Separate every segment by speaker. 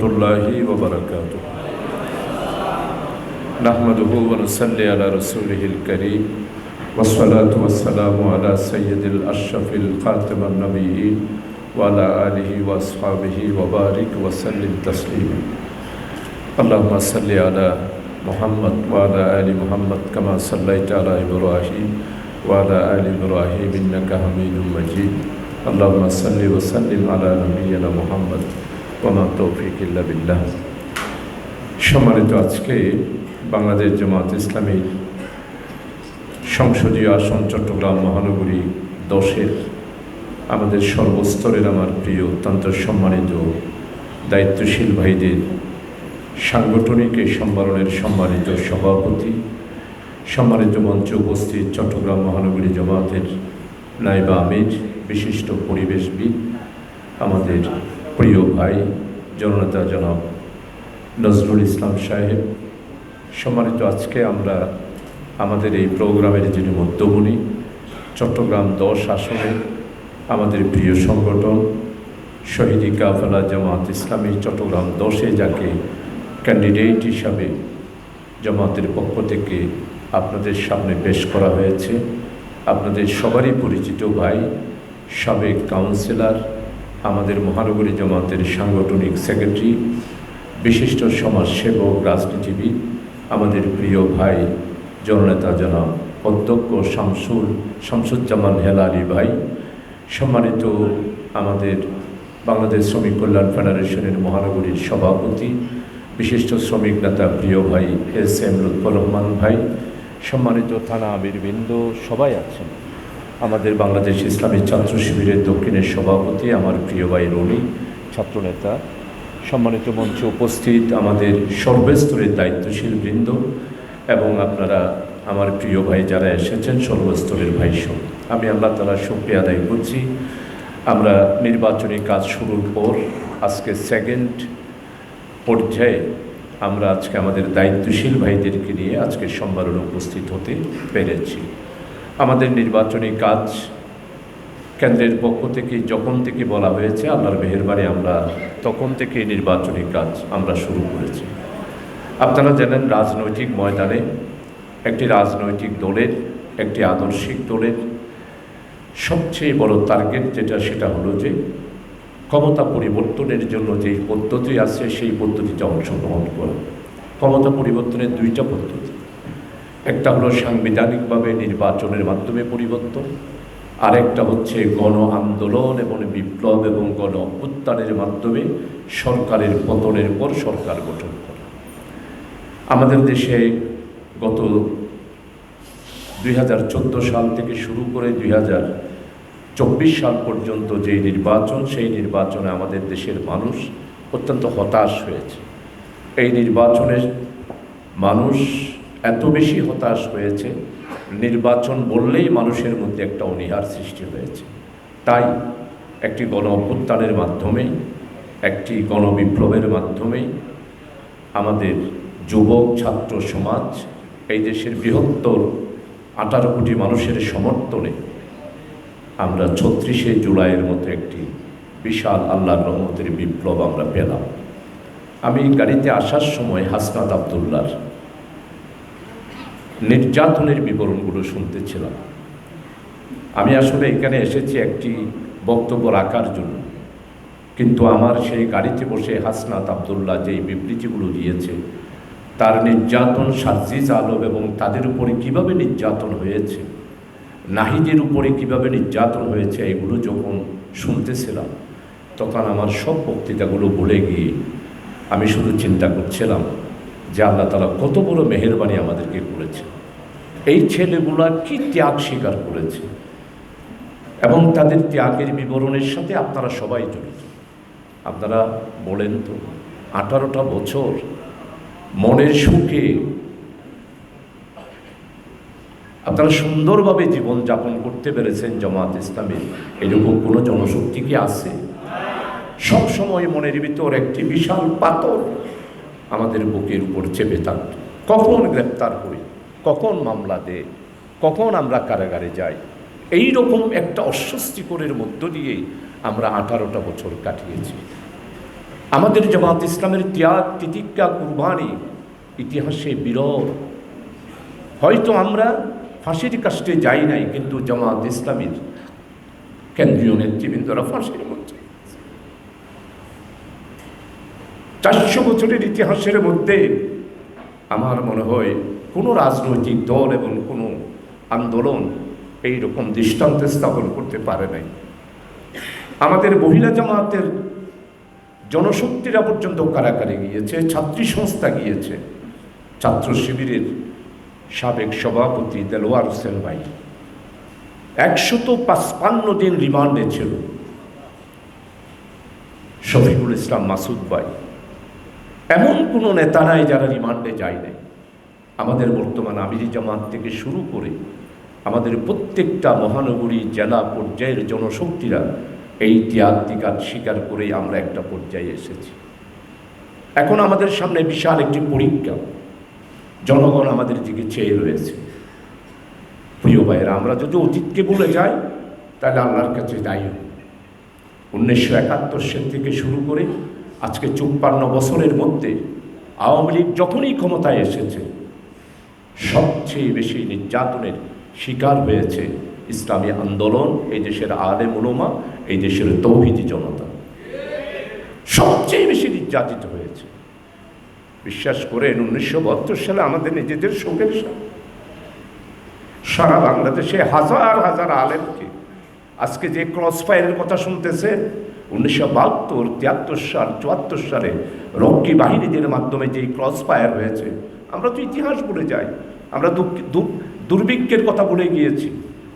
Speaker 1: الله وبركاته. نحمده ونصلي على رسوله الكريم والصلاة والسلام على سيد الأشرف الخاتم النبيين وعلى آله وأصحابه وبارك وسلم تسليما. اللهم صل على محمد وعلى آل محمد كما صليت على إبراهيم وعلى آل إبراهيم إنك حميد مجيد. اللهم صل وسلم على نبينا محمد ওমা তৌফিক বিল্লাহ সম্মানিত আজকে বাংলাদেশ জামাত ইসলামীর সংসদীয় আসন চট্টগ্রাম মহানগরী দশের আমাদের সর্বস্তরের আমার প্রিয়, অত্যন্ত সম্মানিত, দায়িত্বশীল ভাইদের সাংগঠনিক এই সম্মেলনের সম্মানিত সভাপতি, সম্মানিত মঞ্চ উপস্থিত চট্টগ্রাম মহানগরী জামাতের নাইবা আমির, বিশিষ্ট পরিবেশবিদ, আমাদের প্রিয় ভাই, জননেতা জনাব নজরুল ইসলাম সাহেব, সম্মানিত আজকে আমরা আমাদের এই প্রোগ্রামের যিনি মধ্যমণি, চট্টগ্রাম দশ আসনে আমাদের প্রিয় সংগঠন, শহীদি কাফেলা জামাত ইসলামী চট্টগ্রাম দশে যাকে ক্যান্ডিডেট হিসাবে জামাতের পক্ষ থেকে আপনাদের সামনে পেশ করা হয়েছে। আপনাদের সবারই পরিচিত ভাই, সাবেক কাউন্সিলর আমাদের মহানগরী জামাতের সাংগঠনিক সেক্রেটারি, বিশিষ্ট সমাজসেবক, রাজনীতিবিদ, আমাদের প্রিয় ভাই, জননেতা জনাব অধ্যক্ষ শামসুল, শামসুজ্জামান হেলালি ভাই, সম্মানিত আমাদের বাংলাদেশ শ্রমিক কল্যাণ ফেডারেশনের মহানগরীর সভাপতি, বিশিষ্ট শ্রমিক নেতা প্রিয় ভাই এস এম লুৎফর রহমান ভাই, সম্মানিত থানা আবিরবৃন্দ সবাই আছেন। আমাদের বাংলাদেশ ইসলামী ছাত্র শিবিরের দক্ষিণের সভাপতি, আমার প্রিয় ভাই রনি, ছাত্রনেতা। সম্মানিত মঞ্চে উপস্থিত আমাদের সর্বস্তরের দায়িত্বশীল বৃন্দ এবং আপনারা, আমার প্রিয় ভাই যারা এসেছেন, সর্বস্তরের ভাই সব আমি আল্লাহ তালা শুক্রিয়া আদায় করছি। আমরা নির্বাচনী কাজ শুরুর পর আজকে সেকেন্ড পর্যায়ে আমরা আজকে আমাদের দায়িত্বশীল ভাইদেরকে নিয়ে আজকে সম্মেলনে উপস্থিত হতে পেরেছি। আমাদের নির্বাচনী কাজ কেন্দ্রের পক্ষ থেকে যখন থেকে বলা হয়েছে, আল্লাহর মেহেরবারে আমরা, তখন থেকে নির্বাচনী কাজ আমরা শুরু করেছি। আপনারা জানেন, রাজনৈতিক ময়দানে একটি রাজনৈতিক দলের, একটি আদর্শিক দলের সবচেয়ে বড় টার্গেট যেটা, সেটা হলো যে ক্ষমতা পরিবর্তনের জন্য যেই পদ্ধতি আছে, সেই পদ্ধতিতে অংশগ্রহণ করা। ক্ষমতা পরিবর্তনের দুইটা পদ্ধতি। একটা হলো সাংবিধানিকভাবে নির্বাচনের মাধ্যমে পরিবর্তন, আরেকটা হচ্ছে গণ আন্দোলন এবং বিপ্লব এবং গণ অভ্যুত্থানের মাধ্যমে সরকারের পতনের পর সরকার গঠন করা। আমাদের দেশে গত দুই হাজার চোদ্দ সাল থেকে শুরু করে দুই চব্বিশ সাল পর্যন্ত যে নির্বাচন, সেই নির্বাচনে আমাদের দেশের মানুষ অত্যন্ত হতাশ হয়েছে। এই নির্বাচনের মানুষ এত বেশি হতাশ হয়েছে, নির্বাচন বললেই মানুষের মধ্যে একটা অনীহার সৃষ্টি হয়েছে। তাই একটি গণ অভ্যুত্থানের মাধ্যমে, একটি গণবিপ্লবের মাধ্যমেই আমাদের যুবক, ছাত্র, সমাজ এই দেশের বৃহত্তর আঠারো কোটি মানুষের সমর্থনে আমরা ছত্রিশে জুলাইয়ের মতো একটি বিশাল আল্লাহ রহমতের বিপ্লব আমরা পেলাম। আমি গাড়িতে আসার সময় হাসনাত আবদুল্লার নির্যাতনের বিবরণগুলো শুনতেছিলাম। আমি আসলে এখানে এসেছি একটি বক্তব্য রাখার জন্য। কিন্তু আমার সেই গাড়িতে বসে হাসনাত আবদুল্লাহ যেই বিবৃতিগুলো দিয়েছে, তার নির্যাতন সাজিজ আলম এবং তাদের উপরে কীভাবে নির্যাতন হয়েছে, নাহিদের উপরে কীভাবে নির্যাতন হয়েছে, এগুলো যখন শুনতেছিলাম, তখন আমার সব বক্তৃতাগুলো বলে গিয়ে আমি শুধু চিন্তা করছিলাম যে আল্লাহ তালা কত বড় মেহরবানি আমাদেরকে করেছে। এই ছেলেগুলা কি ত্যাগ স্বীকার করেছে? এবং তাদের ত্যাগের বিবরণের সাথে আপনারা সবাই জড়িত। আপনারা বলেন তো, আঠারোটা বছর মনের সুখে আপনারা সুন্দরভাবে জীবন যাপন করতে পেরেছেন জামাত ইসলামের। এরকম কোনো জনশক্তি কি আছে? সব সময় মনের ভিতর একটি বিশাল পাথর আমাদের বুকের উপর চেপে থাকত কখন গ্রেপ্তার হই? কখন মামলা দে? কখন আমরা কারাগারে যাই? এই রকম একটা অস্বস্তিকরের মধ্য দিয়ে আমরা আঠারোটা বছর কাটিয়েছি। আমাদের জামাত ইসলামের ত্যাগ, তিতিক্ষা, কুরবানি ইতিহাসে বিরল। হয়তো আমরা ফাঁসির কাস্টে যাই নাই, কিন্তু জামাত ইসলামের কেন্দ্রীয় নেতৃবৃন্দরা ফাঁসির মধ্যে চারশো বছরের ইতিহাসের মধ্যে আমার মনে হয় কোনো রাজনৈতিক দল এবং কোনো আন্দোলন এই রকম দৃষ্টান্ত স্থাপন করতে পারে নাই। আমাদের মহিলা জামাতের জনশক্তিরা পর্যন্ত কারাকারে গিয়েছে, ছাত্রী সংস্থা গিয়েছে, ছাত্র শিবিরের সাবেক সভাপতি দেলোয়ার হোসেন ভাই। একশত পাঁচপান্ন দিন রিমান্ডে ছিল শফিকুল ইসলাম মাসুদ ভাই। এমন কোনো নেতা নাই যারা রিমান্ডে যায় নাই। আমাদের বর্তমান আমিরি জামাত থেকে শুরু করে আমাদের প্রত্যেকটা মহানগরী, জেলা পর্যায়ের জনশক্তিরা এই ত্যাগ ত্যাগ স্বীকার করেই আমরা একটা পর্যায়ে এসেছি। এখন আমাদের সামনে বিশাল একটি পরীক্ষা। জনগণ আমাদের দিকে চেয়ে রয়েছে। প্রিয় ভাইয়েরা, আমরা যদি অতীতকে ভুলে যাই, তাহলে আল্লাহর কাছে দায়ী উনিশশো একাত্তর সাল থেকে শুরু করে আজকে চুপ্পান্ন বছরের মধ্যে আওয়ামী লীগ যখনই ক্ষমতায় এসেছে, সবচেয়ে বেশি নির্যাতনের শিকার হয়েছে ইসলামী আন্দোলন, এই দেশের আলে মুলমা এই দেশের তৌহিদি জনতা। সবচেয়ে বেশি নির্যাতিত হয়েছে। বিশ্বাস করেন, উনিশশো বাহাত্তর সালে আমাদের নিজেদের শোকের সারা বাংলাদেশে হাজার হাজার আলেমকে আজকে যে ক্রস ফায়ারের কথা শুনতেছে উনিশশো বাহাত্তর, তিয়াত্তর সাল, চুয়াত্তর সালে রক্ষী বাহিনীদের মাধ্যমে যেই ক্রস ফায়ার হয়েছে, আমরা তো ইতিহাস ভুলে যাই, আমরা দুর্ভিক্ষের কথা ভুলে গিয়েছি।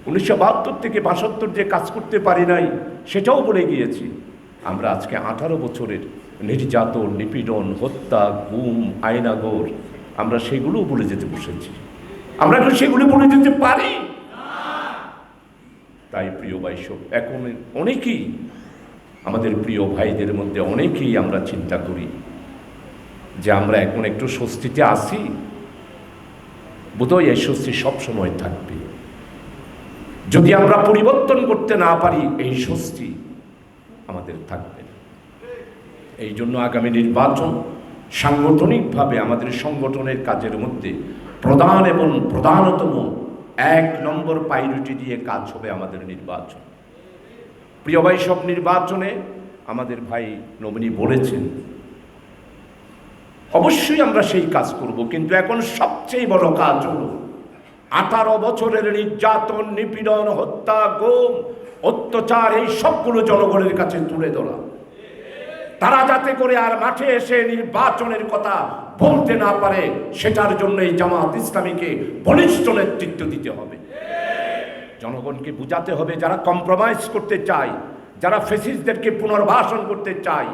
Speaker 1: উনিশশো বাহাত্তর থেকে বাষট্তর যে কাজ করতে পারি নাই, সেটাও ভুলে গিয়েছি। আমরা আজকে আঠারো বছরের নির্যাতন, নিপীড়ন, হত্যা, গুম আয়নাগর আমরা সেগুলোও ভুলে যেতে বসেছি। আমরা কি সেগুলো ভুলে যেতে পারি? তাই প্রিয় ভাইসব এখন অনেকেই আমাদের প্রিয় ভাইদের মধ্যে অনেকেই আমরা চিন্তা করি যে আমরা এখন একটু স্বস্তিতে আসি বোধহয় এই স্বস্তি সবসময় থাকবে। যদি আমরা পরিবর্তন করতে না পারি, এই স্বস্তি আমাদের থাকবে এই জন্য আগামী নির্বাচন সাংগঠনিকভাবে আমাদের সংগঠনের কাজের মধ্যে প্রধান এবং প্রধানতম এক নম্বর পাইরিটি দিয়ে কাজ হবে আমাদের নির্বাচন। প্রিয় ভাই, সব নির্বাচনে আমাদের ভাই নমিনী বলেছেন, অবশ্যই আমরা সেই কাজ করব, কিন্তু এখন সবচেয়ে বড় কাজ হল আঠারো বছরের নির্যাতন, নিপীড়ন, হত্যা, গোম, অত্যাচার, এই সবগুলো জনগণের কাছে তুলে ধরা। তারা যাতে করে আর মাঠে এসে নির্বাচনের কথা বলতে না পারে, সেটার জন্য এই জামাত ইসলামীকে বলিষ্ঠ নেতৃত্ব দিতে হবে। জনগণকে বুঝাতে হবে যারা কম্প্রোমাইজ করতে চায়, যারা ফেসিসদেরকে পুনর্বাসন করতে চায়,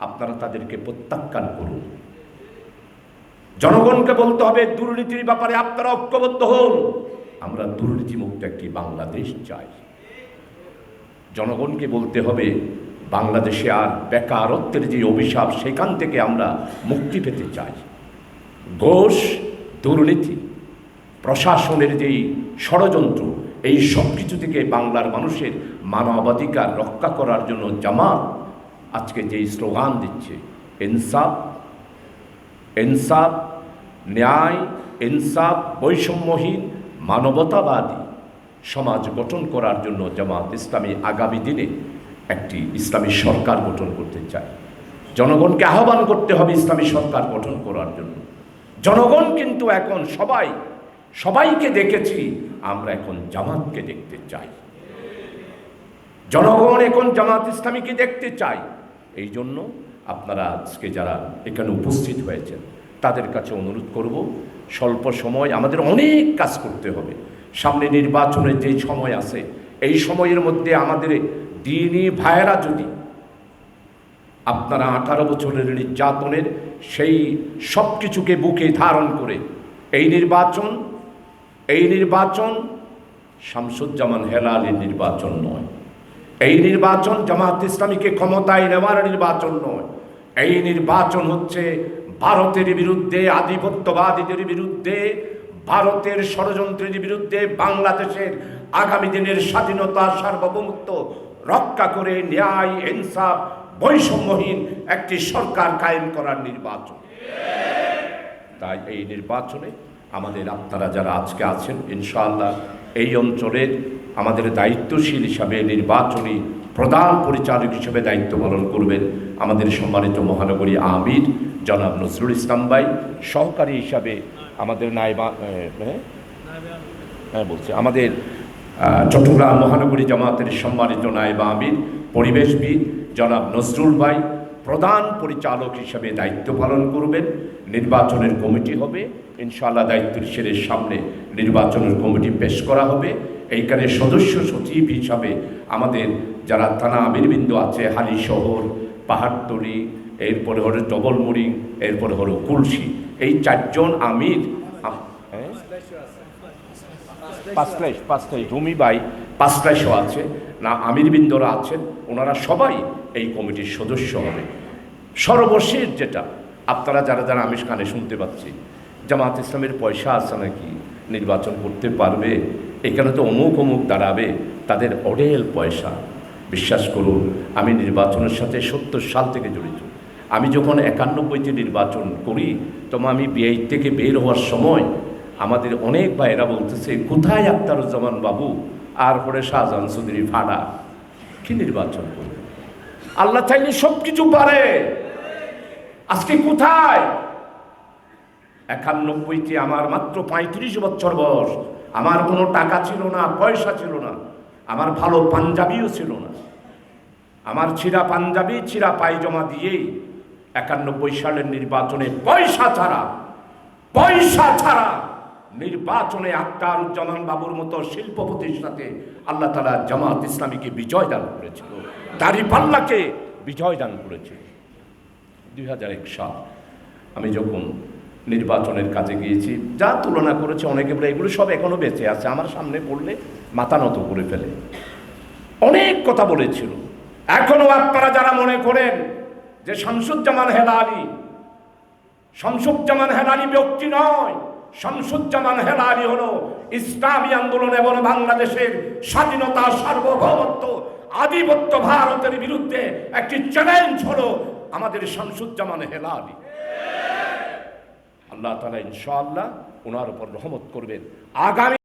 Speaker 1: আপনারা তাদেরকে প্রত্যাখ্যান করুন। জনগণকে বলতে হবে, দুর্নীতির ব্যাপারে আপনারা ঐক্যবদ্ধ হন। আমরা দুর্নীতিমুক্ত একটি বাংলাদেশ চাই। জনগণকে বলতে হবে, বাংলাদেশে আর বেকারত্বের যে অভিশাপ, সেখান থেকে আমরা মুক্তি পেতে চাই। ঘোষ, দুর্নীতি, প্রশাসনের যেই ষড়যন্ত্র এই সব কিছু থেকে বাংলার মানুষের মানবাধিকার রক্ষা করার জন্য জামাত আজকে যেই স্লোগান দিচ্ছে, ইনসাফ ইনসাফ, ন্যায়, ইনসাফ, বৈষম্যহীন, মানবতাবাদী সমাজ গঠন করার জন্য জামাত ইসলামী আগামী দিনে একটি ইসলামী সরকার গঠন করতে চায়। জনগণকে আহ্বান করতে হবে ইসলামী সরকার গঠন করার জন্য। জনগণ কিন্তু এখন সবাই সবাইকে দেখেছি, আমরা এখন জামাতকে দেখতে চাই। জনগণ এখন জামাত ইসলামীকে দেখতে চাই এই জন্য আপনারা আজকে যারা এখানে উপস্থিত হয়েছেন, তাদের কাছে অনুরোধ করব, স্বল্প সময় আমাদের অনেক কাজ করতে হবে। সামনে নির্বাচনের যেই সময় আছে, এই সময়ের মধ্যে আমাদের দিনই ভাইয়েরা যদি আপনারা আঠারো বছরের নির্যাতনের সেই সব কিছুকে বুকে ধারণ করে এই নির্বাচন এই নির্বাচন শামসুজ্জামান হেলালের নির্বাচন নয়। এই নির্বাচন জামাত ইসলামীকে ক্ষমতায় নেওয়ার নির্বাচন নয়। এই নির্বাচন হচ্ছে ভারতের বিরুদ্ধে, আধিপত্যবাদীদের বিরুদ্ধে, ভারতের ষড়যন্ত্রের বিরুদ্ধে, বাংলাদেশের আগামী দিনের স্বাধীনতা সার্বভৌমত্ব রক্ষা করে ন্যায়, ইনসাফ, বৈষম্যহীন একটি সরকার কায়েম করার নির্বাচন। তাই এই নির্বাচনে আমাদের আপনারা যারা আজকে আছেন, ইনশাআল্লাহ এই অঞ্চলের আমাদের দায়িত্বশীল হিসাবে, নির্বাচনী প্রধান পরিচালক হিসেবে দায়িত্ব পালন করবেন আমাদের সম্মানিত মহানগরী আমির জনাব নজরুল ইসলাম ভাই, সহকারী হিসাবে আমাদের নাইবা হ্যাঁ? বলছি, আমাদের চট্টগ্রাম মহানগরী জামাতের সম্মানিত নায়েবা আমির, পরিবেশবিদ জনাব নজরুল ভাই, প্রধান পরিচালক হিসেবে দায়িত্ব পালন করবেন, নির্বাচনের কমিটি হবে ইনশাআল্লাহ দায়িত্বের সামনে নির্বাচনের কমিটি পেশ করা হবে এইখানে সদস্য সচিব হিসাবে আমাদের যারা থানা আমিরবৃন্দ আছে, হালি শহর, পাহাড়তলি, এরপরে হলো ডবলমুড়ি এরপরে হলো কুলসি, এই চারজন আমির আম- হ্যাঁ? পাঁচলাই পাঁচলাই জমিবাই পাঁচলাইশও আছে, না, আমিরবৃন্দরা আছেন, ওনারা সবাই এই কমিটির সদস্য হবে সর্বশেষ যেটা, আপনারা যারা যারা আমিষ কানে শুনতে পাচ্ছি জামাত ইসলামের পয়সা আছে নাকি? নির্বাচন করতে পারবে? এখানে তো অমুক অমুক দাঁড়াবে। তাদের অডেল পয়সা। বিশ্বাস করুন, আমি নির্বাচনের সাথে সত্তর সাল থেকে জড়িত। আমি যখন একানব্বইতে নির্বাচন করি, তখন আমি বিআই থেকে বের হওয়ার সময় আমাদের অনেক ভাইয়েরা বলতেছে, কোথায় আক্তারুজ্জামান বাবু? আর পরে শাহজাহান চৌধুরী ফাড়া কি নির্বাচন করবে? আল্লাহ চাইলে সব কিছু পারে। আজকে কোথায়? একানব্বইতে আমার মাত্র পঁয়ত্রিশ বছর বয়স। আমার কোনো টাকা ছিল না, পয়সা ছিল না। আমার ভালো পাঞ্জাবিও ছিল না। আমার ছিঁড়া পাঞ্জাবি, ছিঁড়া পায়জামা দিয়েই একানব্বই সালের নির্বাচনে পয়সা ছাড়া পয়সা ছাড়া নির্বাচনে আক্তারুজ্জামান বাবুর মতো শিল্পপতির সাথে আল্লাহ তালা জামাত ইসলামীকে বিজয় দান করেছিল। দাড়ি পাল্লাকে বিজয় দান করেছে দুই সাল আমি যখন নির্বাচনের কাজে গিয়েছি। যা তুলনা করেছে অনেকে বলে, এগুলো সব এখনও বেঁচে আছে, আমার সামনে পড়লে মাথা নত করে ফেলে। অনেক কথা বলেছিল। এখনও আপনারা যারা মনে করেন যে শামসুজ্জামান হেলালি শামসুজ্জামান হেলালি ব্যক্তি নয়, শামসুজ্জামান হেলালি হলো ইসলামী আন্দোলন এবং বাংলাদেশের স্বাধীনতা, সার্বভৌমত্ব, আধিপত্য ভারতের বিরুদ্ধে একটি চ্যালেঞ্জ হলো আমাদের শামসুজ্জামান হেলালি। আল্লাহ তালা ইনশাআল্লাহ ওনার উপর রহমত করবেন। আগামী